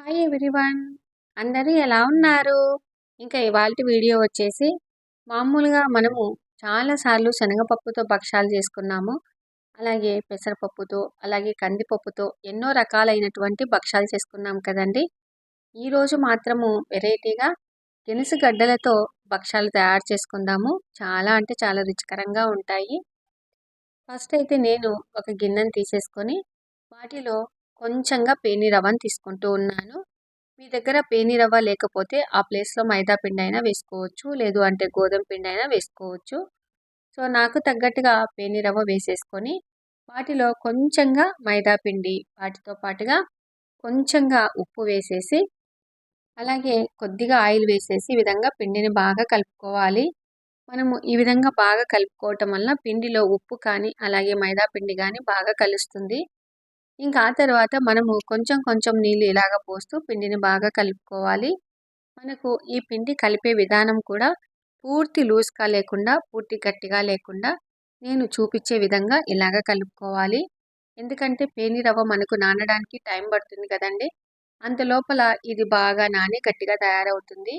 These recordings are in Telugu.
హాయ్ ఎవ్రీవన్ అందరూ ఎలా ఉన్నారు? ఇంకా ఇవాళ వీడియో వచ్చేసి మామూలుగా మనము చాలాసార్లు శనగపప్పుతో భక్షాలు చేసుకున్నాము. అలాగే పెసరపప్పుతో అలాగే కందిపప్పుతో ఎన్నో రకాలైనటువంటి భక్షాలు చేసుకున్నాం కదండి. ఈరోజు మాత్రము వెరైటీగా గెనుసు గడ్డలతో భక్షాలు తయారు చేసుకుందాము. చాలా అంటే చాలా రుచికరంగా ఉంటాయి. ఫస్ట్ అయితే నేను ఒక గిన్నెను తీసేసుకొని వాటిలో కొంచెంగా పేని రవ్వను తీసుకుంటూ ఉన్నాను. మీ దగ్గర పేని రవ్వ లేకపోతే ఆ ప్లేస్లో మైదా పిండి అయినా వేసుకోవచ్చు లేదు అంటే గోధుమ పిండి అయినా వేసుకోవచ్చు. సో నాకు తగ్గట్టుగా పేని రవ్వ వేసేసుకొని వాటిలో కొంచెంగా మైదా పిండి వాటితో పాటుగా కొంచెంగా ఉప్పు వేసేసి అలాగే కొద్దిగా ఆయిల్ వేసేసి ఈ విధంగా పిండిని బాగా కలుపుకోవాలి. మనము ఈ విధంగా బాగా కలుపుకోవటం వల్ల పిండిలో ఉప్పు కానీ అలాగే మైదా పిండి కానీ బాగా కలుస్తుంది. ఇంకా ఆ తర్వాత మనము కొంచెం కొంచెం నీళ్ళు ఇలాగ పోస్తూ పిండిని బాగా కలుపుకోవాలి. మనకు ఈ పిండి కలిపే విధానం కూడా పూర్తి లూజ్గా లేకుండా పూర్తి గట్టిగా లేకుండా నేను చూపించే విధంగా ఇలాగ కలుపుకోవాలి. ఎందుకంటే పేనిరవ్వ మనకు నానడానికి టైం పడుతుంది కదండి. అంత లోపల ఇది బాగా నాని గట్టిగా తయారవుతుంది.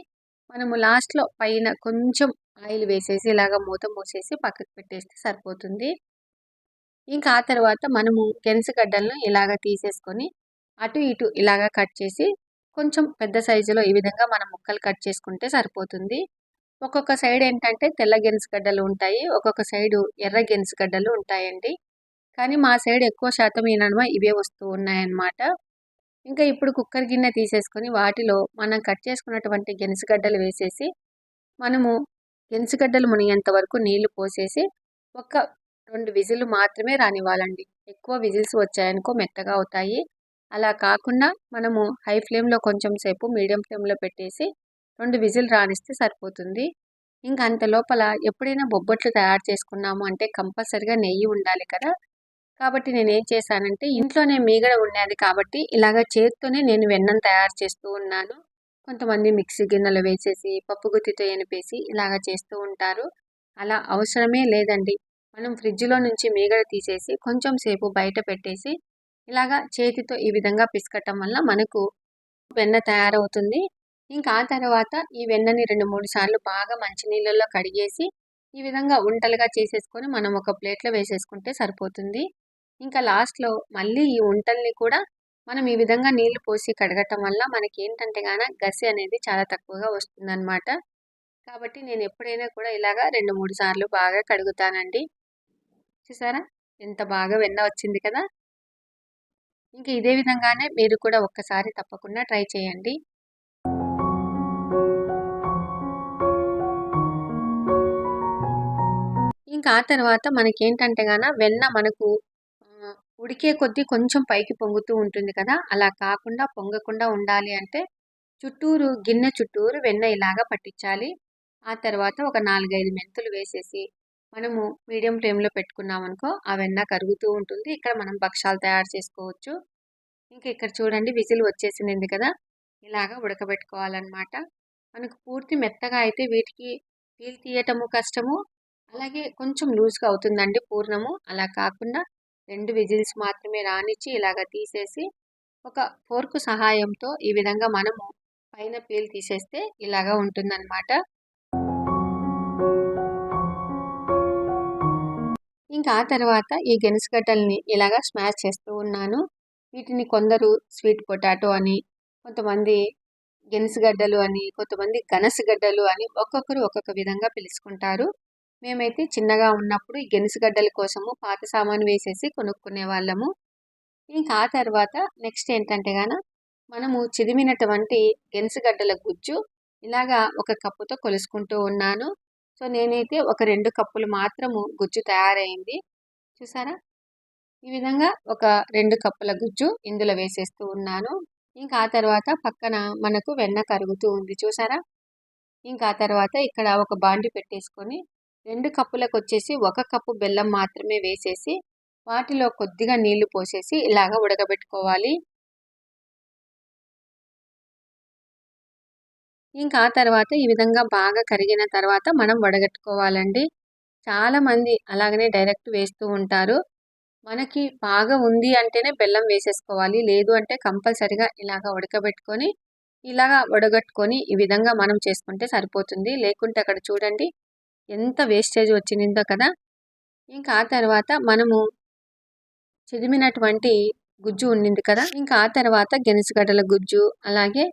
మనము లాస్ట్లో పైన కొంచెం ఆయిల్ వేసేసి ఇలాగ మూత మూసేసి పక్కకు పెట్టేస్తే సరిపోతుంది. ఇంకా ఆ తర్వాత మనము గెనసగడ్డలను ఇలాగ తీసేసుకొని అటు ఇటు ఇలాగ కట్ చేసి కొంచెం పెద్ద సైజులో ఈ విధంగా మనం ముక్కలు కట్ చేసుకుంటే సరిపోతుంది. ఒక్కొక్క సైడ్ ఏంటంటే తెల్ల గెనసగడ్డలు ఉంటాయి ఒక్కొక్క సైడు ఎర్ర గెనసగడ్డలు ఉంటాయండి. కానీ మా సైడ్ ఎక్కువ శాతం ఈ ఇవే వస్తూ ఉన్నాయన్నమాట. ఇంకా ఇప్పుడు కుక్కర్ గిన్నె తీసేసుకొని వాటిలో మనం కట్ చేసుకున్నటువంటి గెనసగడ్డలు వేసేసి మనము గెనసగడ్డలు మునిగేంత వరకు నీళ్ళు పోసేసి ఒక రెండు విజిల్లు మాత్రమే రానివ్వాలండి. ఎక్కువ విజిల్స్ వచ్చాయనుకో మెత్తగా అవుతాయి. అలా కాకుండా మనము హై ఫ్లేమ్లో కొంచెం సేపు మీడియం ఫ్లేమ్లో పెట్టేసి రెండు విజిల్ రానిస్తే సరిపోతుంది. ఇంకా అంత లోపల ఎప్పుడైనా బొబ్బట్లు తయారు చేసుకున్నాము అంటే కంపల్సరిగా నెయ్యి ఉండాలి కదా! కాబట్టి నేను ఏం చేశానంటే ఇంట్లోనే మీగడ ఉండేది కాబట్టి ఇలాగ చేత్తోనే నేను వెన్నను తయారు చేస్తూ ఉన్నాను. కొంతమంది మిక్సీ గిన్నెలు వేసేసి పప్పు గుత్తితో ఎనిపేసి ఇలాగ చేస్తూ ఉంటారు. అలా అవసరమే లేదండి. మనం ఫ్రిడ్జ్లో నుంచి మీగడ తీసేసి కొంచెం సేపు బయట పెట్టేసి ఇలాగా చేతితో ఈ విధంగా పిసకటం వల్ల మనకు వెన్న తయారవుతుంది. ఇంకా ఆ తర్వాత ఈ వెన్నని రెండు మూడు సార్లు బాగా మంచినీళ్ళల్లో కడిగేసి ఈ విధంగా ఉంటలుగా చేసేసుకొని మనం ఒక ప్లేట్లో వేసేసుకుంటే సరిపోతుంది. ఇంకా లాస్ట్లో మళ్ళీ ఈ ఉంటల్ని కూడా మనం ఈ విధంగా నీళ్ళు పోసి కడగటం వల్ల మనకి ఏంటంటే గాన గసి అనేది చాలా తక్కువగా వస్తుందన్నమాట. కాబట్టి నేను ఎప్పుడైనా కూడా ఇలాగా రెండు మూడు సార్లు బాగా కడుగుతానండి. చూసారా? ఎంత బాగా వెన్న వచ్చింది కదా! ఇంకా ఇదే విధంగానే మీరు కూడా ఒక్కసారి తప్పకుండా ట్రై చేయండి. ఇంకా ఆ తర్వాత మనకేంటంటే గాన వెన్న మనకు ఉడికే కొద్దీ కొంచెం పైకి పొంగుతూ ఉంటుంది కదా! అలా కాకుండా పొంగకుండా ఉండాలి అంటే చుట్టూరు గిన్నె చుట్టూరు వెన్న ఇలాగా పట్టించాలి. ఆ తర్వాత ఒక నాలుగైదు మెంతులు వేసేసి మనము మీడియం ఫ్లేమ్లో పెట్టుకున్నాం అనుకో ఆ వెన్న కరుగుతూ ఉంటుంది. ఇక్కడ మనం భక్షాలు తయారు చేసుకోవచ్చు. ఇంకా ఇక్కడ చూడండి విజిల్ వచ్చేసింది కదా. ఇలాగా ఉడకబెట్టుకోవాలన్నమాట. మనకు పూర్తి మెత్తగా అయితే వీటికి పీల్ తీయటము కష్టము. అలాగే కొంచెం లూజ్గా అవుతుందండి పూర్ణము. అలా కాకుండా రెండు విజిల్స్ మాత్రమే రానిచ్చి ఇలాగ తీసేసి ఒక ఫోర్క్ సహాయంతో ఈ విధంగా మనము పైన పీల్ తీసేస్తే ఇలాగా ఉంటుందన్నమాట. ఇంకా ఆ తర్వాత ఈ గెనుసుగడ్డల్ని ఇలాగా స్మాష్ చేస్తూ ఉన్నాను. వీటిని కొందరు స్వీట్ పొటాటో అని కొంతమంది గెనుసుగడ్డలు అని కొంతమంది గనసగడ్డలు అని ఒక్కొక్కరు ఒక్కొక్క విధంగా పిలుచుకుంటారు. మేమైతే చిన్నగా ఉన్నప్పుడు ఈ గెనుసుగడ్డల కోసము పాత సామాను వేసేసి కొనుక్కునే వాళ్ళము. ఇంకా ఆ తర్వాత నెక్స్ట్ ఏంటంటే గాన మనము చిదిమినటువంటి గెనుసుగడ్డల గుజ్జు ఇలాగా ఒక కప్పుతో కొలుసుకుంటూ ఉన్నాను. సో నేనైతే ఒక రెండు కప్పులు మాత్రము గుజ్జు తయారైంది. చూసారా? ఈ విధంగా ఒక రెండు కప్పుల గుజ్జు ఇందులో వేసేస్తూ ఉన్నాను. ఇంకా ఆ తర్వాత పక్కన మనకు వెన్న కరుగుతూ ఉంది. చూసారా? ఇంకా ఆ తర్వాత ఇక్కడ ఒక బాండి పెట్టేసుకొని రెండు కప్పులకు వచ్చేసి ఒక కప్పు బెల్లం మాత్రమే వేసేసి వాటిలో కొద్దిగా నీళ్ళు పోసేసి ఇలాగ ఉడకబెట్టుకోవాలి. ఇంకా ఆ తర్వాత ఈ విధంగా బాగా కరిగిన తర్వాత మనం వడగట్టుకోవాలండి. చాలామంది అలాగనే డైరెక్ట్ వేస్తూ ఉంటారు. మనకి బాగా ఉంది అంటేనే బెల్లం వేసేసుకోవాలి. లేదు అంటే కంపల్సరిగా ఇలాగ ఉడకబెట్టుకొని ఇలాగా వడగట్టుకొని ఈ విధంగా మనం చేసుకుంటే సరిపోతుంది. లేకుంటే అక్కడ చూడండి ఎంత వేస్టేజ్ వచ్చిందో కదా. ఇంకా ఆ తర్వాత మనము చిదిమినటువంటి గుజ్జు ఉండింది కదా. ఇంకా ఆ తర్వాత గెనసగడ్డల గుజ్జు అలాగే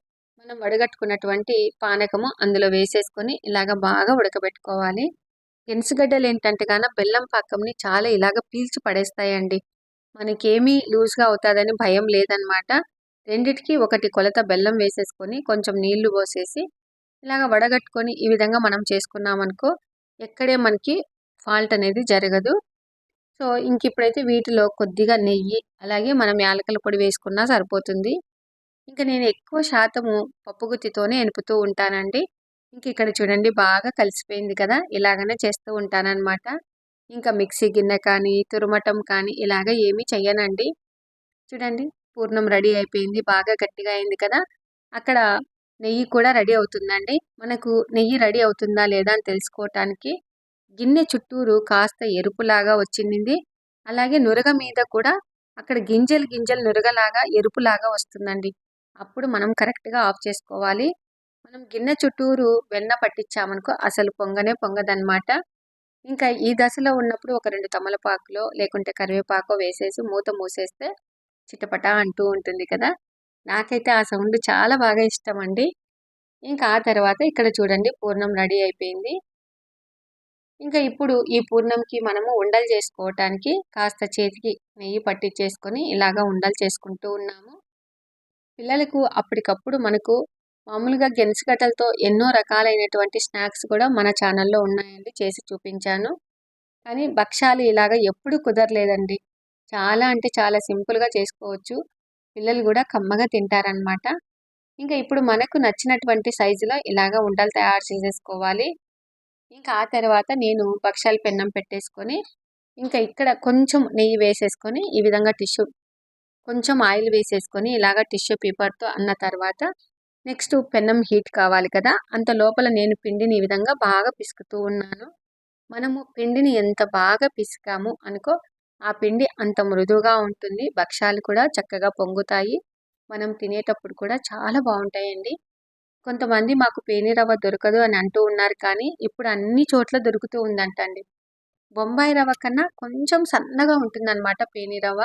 మనం వడగట్టుకున్నటువంటి పానకము అందులో వేసేసుకొని ఇలాగ బాగా ఉడకబెట్టుకోవాలి. గెనుసుగడ్డలు ఏంటంటే కాన బెల్లం పాకంని చాలా ఇలాగ పీల్చి పడేస్తాయండి. మనకేమీ లూజ్గా అవుతుందని భయం లేదనమాట. రెండిటికి ఒకటి కొలత బెల్లం వేసేసుకొని కొంచెం నీళ్ళు పోసేసి ఇలాగ వడగట్టుకొని ఈ విధంగా మనం చేసుకున్నామనుకో ఎక్కడే మనకి ఫాల్ట్ అనేది జరగదు. సో ఇంక ఇప్పుడైతే వీటిలో కొద్దిగా నెయ్యి అలాగే మనం యాలకల పొడి వేసుకున్నా సరిపోతుంది. ఇంకా నేను ఎక్కువ శాతము పప్పు గుత్తితోనే ఎనుపుతూ ఉంటానండి. ఇంక ఇక్కడ చూడండి బాగా కలిసిపోయింది కదా ఇలాగనే చేస్తూ ఉంటానన్నమాట. ఇంకా మిక్సీ గిన్నె కానీ తురుమటం కానీ ఇలాగ ఏమీ చెయ్యనండి. చూడండి పూర్ణం రెడీ అయిపోయింది బాగా గట్టిగా అయింది కదా. అక్కడ నెయ్యి కూడా రెడీ అవుతుందండి. మనకు నెయ్యి రెడీ అవుతుందా లేదా అని తెలుసుకోవటానికి గిన్నె చుట్టూరు కాస్త ఎరుపులాగా వచ్చింది. అలాగే నురగ మీద కూడా అక్కడ గింజలు గింజలు నురగలాగా ఎరుపులాగా వస్తుందండి. అప్పుడు మనం కరెక్ట్గా ఆఫ్ చేసుకోవాలి. మనం గిన్నె చుట్టూరు వెన్న పట్టించామనుకో అసలు పొంగనే పొంగదనమాట ఇంకా ఈ దశలో ఉన్నప్పుడు ఒక రెండు తమలపాకులో లేకుంటే కరివేపాకో వేసేసి మూత మూసేస్తే చిటపట అంటూ ఉంటుంది కదా! నాకైతే ఆ సౌండ్ చాలా బాగా ఇష్టం అండి ఇంకా ఆ తర్వాత ఇక్కడ చూడండి పూర్ణం రెడీ అయిపోయింది. ఇంకా ఇప్పుడు ఈ పూర్ణంకి మనము ఉండలు చేసుకోవటానికి కాస్త చేతికి నెయ్యి పట్టించేసుకొని ఇలాగా ఉండలు చేసుకుంటూ ఉన్నాము. పిల్లలకు అప్పటికప్పుడు మనకు మామూలుగా గెనుసుగడ్డలతో ఎన్నో రకాలైనటువంటి స్నాక్స్ కూడా మన ఛానల్లో ఉన్నాయండి చేసి చూపించాను. కానీ భక్షాలు ఇలాగ ఎప్పుడు కుదరలేదండి. చాలా అంటే చాలా సింపుల్గా చేసుకోవచ్చు. పిల్లలు కూడా కమ్మగా తింటారనమాట ఇంకా ఇప్పుడు మనకు నచ్చినటువంటి సైజులో ఇలాగ ఉండలు తయారు చేసేసుకోవాలి. ఇంకా ఆ తర్వాత నేను భక్షాలు పెన్నం పెట్టేసుకొని ఇంకా ఇక్కడ కొంచెం నెయ్యి వేసేసుకొని ఈ విధంగా టిష్యూ కొంచెం ఆయిల్ వేసేసుకొని ఇలాగ టిష్యూ పేపర్తో అన్న తర్వాత నెక్స్ట్ పెన్నం హీట్ కావాలి కదా అంత లోపల నేను పిండిని ఈ విధంగా బాగా పిసుకుతూ ఉన్నాను. మనము పిండిని ఎంత బాగా పిసికాము అనుకో ఆ పిండి అంత మృదువుగా ఉంటుంది భక్ష్యాలు కూడా చక్కగా పొంగుతాయి. మనం తినేటప్పుడు కూడా చాలా బాగుంటాయండి. కొంతమంది మాకు పేని రవ్వ దొరకదు అని అంటూ ఉన్నారు కానీ ఇప్పుడు అన్ని చోట్ల దొరుకుతూ ఉందంటండి. బొంబాయి రవ్వ కన్నా కొంచెం సన్నగా ఉంటుందన్నమాట పేని రవ్వ.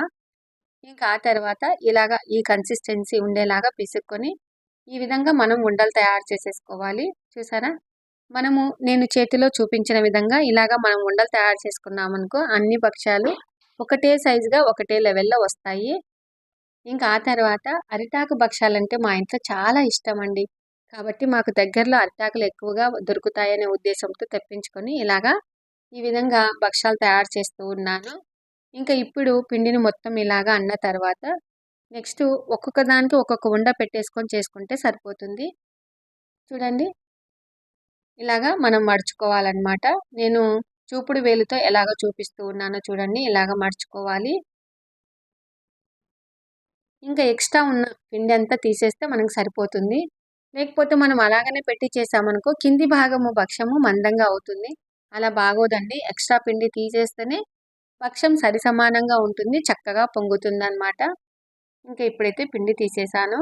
ఇంకా ఆ తర్వాత ఇలాగా ఈ కన్సిస్టెన్సీ ఉండేలాగా పిసుక్కొని ఈ విధంగా మనం ఉండలు తయారు చేసేసుకోవాలి. చూసారా? మనము నేను చేతిలో చూపించిన విధంగా ఇలాగా మనం ఉండలు తయారు చేసుకున్నామనుకో అన్ని పక్షాలు ఒకటే సైజుగా ఒకటే లెవెల్లో వస్తాయి. ఇంకా ఆ తర్వాత అరిటాకు భక్షాలంటే మా ఇంట్లో చాలా ఇష్టం అండి కాబట్టి మాకు దగ్గరలో అరిటాకులు ఎక్కువగా దొరుకుతాయనే ఉద్దేశంతో తెప్పించుకొని ఇలాగా ఈ విధంగా భక్షాలు తయారు చేస్తూ ఉన్నాను. ఇంకా ఇప్పుడు పిండిని మొత్తం ఇలాగా అన్న తర్వాత నెక్స్ట్ ఒక్కొక్క దానికి ఒక్కొక్క ఉండ పెట్టేసుకొని చేసుకుంటే సరిపోతుంది. చూడండి. ఇలాగా మనం మడుచుకోవాలన్నమాట. నేను చూపుడు వేలుతో ఎలాగ చూపిస్తూ ఉన్నానో చూడండి. ఇలాగ మడుచుకోవాలి. ఇంకా ఎక్స్ట్రా ఉన్న పిండి అంతా తీసేస్తే మనకు సరిపోతుంది. లేకపోతే మనం అలాగనే పెట్టి చేసామనుకో కింది భాగము భక్ష్యము మందంగా అవుతుంది. అలా బాగోదండి. ఎక్స్ట్రా పిండి తీసేస్తేనే పక్షం సరి సమానంగా ఉంటుంది చక్కగా పొంగుతుంది అనమాట ఇంకా ఇప్పుడైతే పిండి తీసేసాను.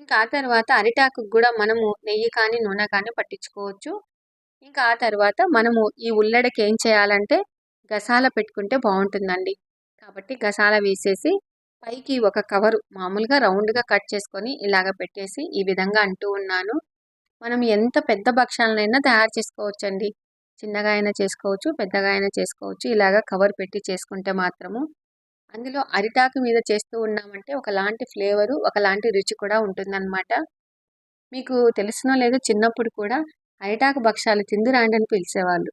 ఇంకా ఆ తర్వాత అరిటాకు కూడా మనము నెయ్యి కానీ నూనె కానీ పట్టించుకోవచ్చు. ఇంకా ఆ తర్వాత మనము ఈ ఉల్లడకి ఏం చేయాలంటే గసాల పెట్టుకుంటే బాగుంటుందండి. కాబట్టి గసాల వేసేసి పైకి ఒక కవరు మామూలుగా రౌండ్గా కట్ చేసుకొని ఇలాగ పెట్టేసి ఈ విధంగా అంటూ ఉన్నాను. మనం ఎంత పెద్ద భక్షాలనైనా తయారు చేసుకోవచ్చండి. చిన్నగా అయినా చేసుకోవచ్చు పెద్దగా అయినా చేసుకోవచ్చు. ఇలాగ కవర్ పెట్టి చేసుకుంటే మాత్రము అందులో అరిటాకు మీద చేస్తూ ఉన్నామంటే ఒకలాంటి ఫ్లేవరు ఒకలాంటి రుచి కూడా ఉంటుందన్నమాట. మీకు తెలిసినో లేదో చిన్నప్పుడు కూడా అరిటాకు భక్షాలు తిందురాండి అని పిలిచేవాళ్ళు.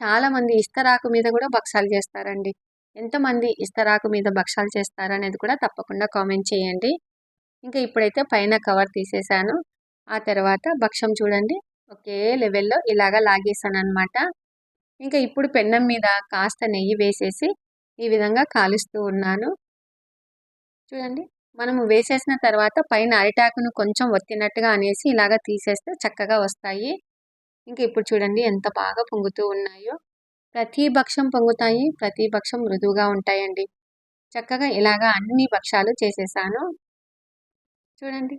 చాలామంది ఇస్తరాకు మీద కూడా భక్షాలు చేస్తారండి. ఎంతమంది ఇస్తరాకు మీద భక్షాలు చేస్తారనేది కూడా తప్పకుండా కామెంట్ చేయండి. ఇంకా ఇప్పుడైతే పైన కవర్ తీసేసాను ఆ తర్వాత భక్షం చూడండి. ఒకే లెవెల్లో ఇలాగా లాగేసాను అనమాట ఇంకా ఇప్పుడు పెన్నం మీద కాస్త నెయ్యి వేసేసి ఈ విధంగా కాలుస్తూ ఉన్నాను. చూడండి మనము వేసేసిన తర్వాత పైన అరిటాకును కొంచెం ఒత్తినట్టుగా అనేసి ఇలాగ తీసేస్తే చక్కగా వస్తాయి. ఇంకా ఇప్పుడు చూడండి ఎంత బాగా పొంగుతూ ఉన్నాయో. ప్రతి భక్షం పొంగుతాయి ప్రతి భక్షం మృదువుగా ఉంటాయండి. చక్కగా ఇలాగా అన్ని భక్షాలు చేసేసాను. చూడండి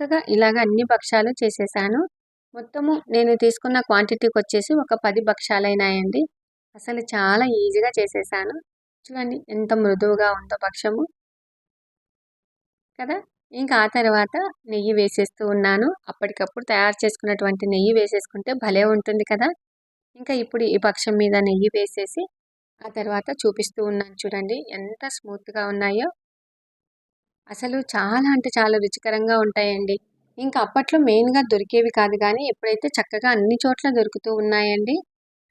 చక్కగా ఇలాగ అన్ని భక్షాలు చేసేసాను. మొత్తము నేను తీసుకున్న క్వాంటిటీకి వచ్చేసి ఒక పది భక్షాలైనాయండి అసలు చాలా ఈజీగా చేసేసాను. చూడండి ఎంత మృదువుగా ఉందో భక్షము కదా? ఇంకా ఆ తర్వాత నెయ్యి వేసేస్తూ ఉన్నాను. అప్పటికప్పుడు తయారు చేసుకున్నటువంటి నెయ్యి వేసేసుకుంటే భలే ఉంటుంది కదా? ఇంకా ఇప్పుడు ఈ పక్షం మీద నెయ్యి వేసేసి ఆ తర్వాత చూపిస్తూ ఉన్నాను చూడండి ఎంత స్మూత్గా ఉన్నాయో. అసలు చాలా అంటే చాలా రుచికరంగా ఉంటాయండి. ఇంకా అప్పట్లో మెయిన్గా దొరికేవి కాదు కానీ ఎప్పుడైతే చక్కగా అన్ని చోట్ల దొరుకుతూ ఉన్నాయండి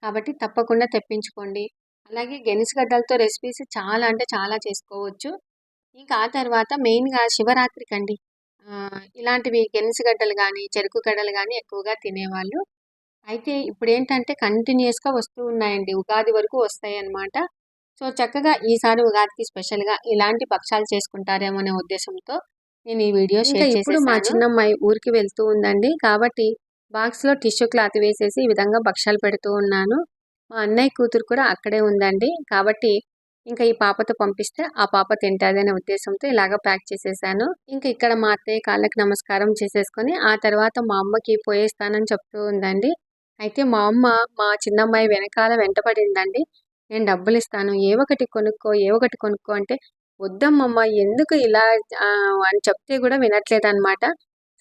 కాబట్టి తప్పకుండా తెప్పించుకోండి. అలాగే గెనిసగడ్డలతో రెసిపీస్ చాలా అంటే చాలా చేసుకోవచ్చు. ఇంకా ఆ తర్వాత మెయిన్గా శివరాత్రికి అండి ఇలాంటివి గెనిసగడ్డలు కానీ చెరుకు గడ్డలు కానీ ఎక్కువగా తినేవాళ్ళు. అయితే ఇప్పుడు ఏంటంటే కంటిన్యూస్గా వస్తూ ఉన్నాయండి. ఉగాది వరకు వస్తాయి అన్నమాట సో చక్కగా ఈసారి ఉగాదికి స్పెషల్గా ఇలాంటి పక్షాలు చేసుకుంటారేమో అనే ఉద్దేశంతో నేను ఈ వీడియో షేర్ ఇప్పుడు మా చిన్నమ్మాయి ఊరికి వెళ్తూ ఉందండి. కాబట్టి బాక్స్లో టిష్యూ క్లాత్ వేసేసి ఈ విధంగా భక్షాలు పెడుతూ ఉన్నాను. మా అన్నయ్య కూతురు కూడా అక్కడే ఉందండి. కాబట్టి ఇంకా ఈ పాపతో పంపిస్తే ఆ పాప తింటుంది అనే ఉద్దేశంతో ఇలాగ ప్యాక్ చేసేసాను. ఇంకా ఇక్కడ మా అత్తయ్య కాళ్ళకి నమస్కారం చేసేసుకొని ఆ తర్వాత మా అమ్మకి పోయేస్తానని చెప్తూ ఉందండి. అయితే మా అమ్మ మా చిన్నమ్మాయి వెనకాల వెంటపడిందండి. నేను డబ్బులు ఇస్తాను ఏ ఒకటి కొనుక్కో ఏ ఒకటి కొనుక్కో అంటే వద్దమ్మమ్మ ఎందుకు ఇలా అని చెప్తే కూడా వినట్లేదు అనమాట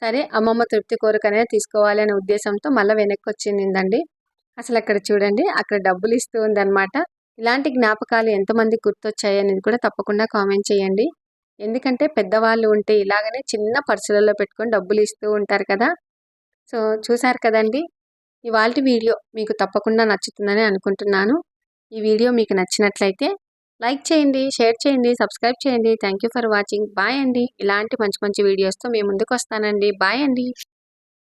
సరే అమ్మమ్మ తృప్తి కోరికనే తీసుకోవాలి అనే ఉద్దేశంతో మళ్ళీ వెనక్కి వచ్చిందండి అసలు అక్కడ చూడండి అక్కడ డబ్బులు ఇస్తూ ఉందన్నమాట. ఇలాంటి జ్ఞాపకాలు ఎంతమంది గుర్తొచ్చాయి అనేది కూడా తప్పకుండా కామెంట్ చేయండి. ఎందుకంటే పెద్దవాళ్ళు ఉంటే ఇలాగనే చిన్న పర్సులలో పెట్టుకొని డబ్బులు ఇస్తూ ఉంటారు కదా. సో చూసారు కదండి ఇవాళ వీడియో మీకు తప్పకుండా నచ్చుతుందని అనుకుంటున్నాను. ఈ వీడియో మీకు నచ్చినట్లయితే లైక్ చేయండి షేర్ చేయండి సబ్స్క్రైబ్ చేయండి. థ్యాంక్ ఫర్ వాచింగ్ బాయ్ అండి. ఇలాంటి మంచి మంచి వీడియోస్తో మేము ముందుకు వస్తానండి. బాయ్ అండి.